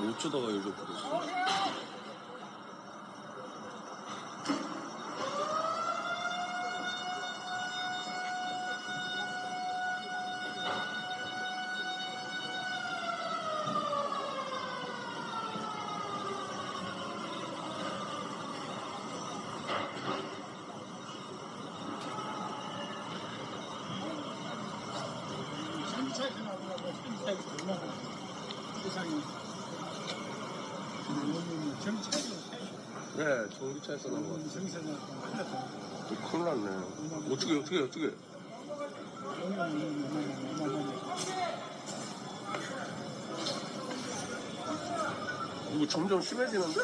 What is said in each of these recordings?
어쩌다가 경찰서 얼마나 세상에 네, 전기차에서 나온 거 같아. 정세는 하나도 큰일 났네. 어떻게, 어떻게, 어떻게. 이거 점점 심해지는데?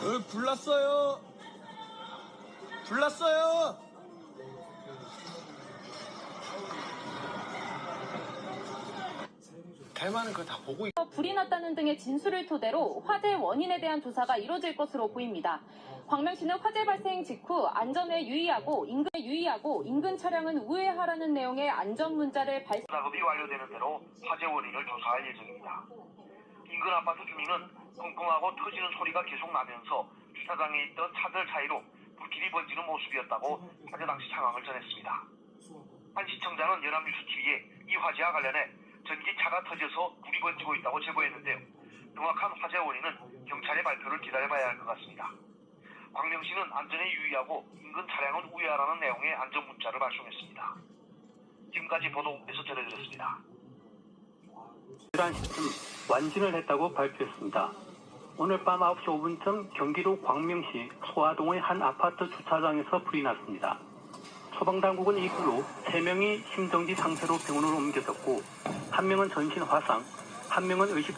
어, 불났어요. 불났어요. 대만은 그걸 다 보고 있... 불이 났다는 등의 진술을 토대로 화재 원인에 대한 조사가 이뤄질 것으로 보입니다. 광명 시는 화재 발생 직후 안전에 유의하고 인근에 유의하고 인근 차량은 우회하라는 내용의 안전 문자를 발 작업이 완료되는 대로 화재 원인을 조사할 예정입니다. 인근 아파트 주민은 쿵쿵하고 터지는 소리가 계속 나면서 주차장에 있던 차들 사이로 불길이 번지는 모습이었다고 화재 당시 상황을 전했습니다. 한 시청자는 연합뉴스 TV에 이 화재와 관련해 전기차가 터져서 불이 번지고 있다고 제보했는데요. 정확한 화재 원인은 경찰의 발표를 기다려봐야 할 것 같습니다. 광명시는 안전에 유의하고 인근 차량은 우회하라는 내용의 안전 문자를 발송했습니다. 지금까지 보도국에서 전해드렸습니다. 이러한 시스템 완진을 했다고 발표했습니다. 오늘 밤 9시 5분쯤 경기도 광명시 소화동의 한 아파트 주차장에서 불이 났습니다. 소방당국은 이 불로 3명이 심정지 상태로 병원으로 옮겨졌고, 한 명은 전신 화상, 한 명은 의식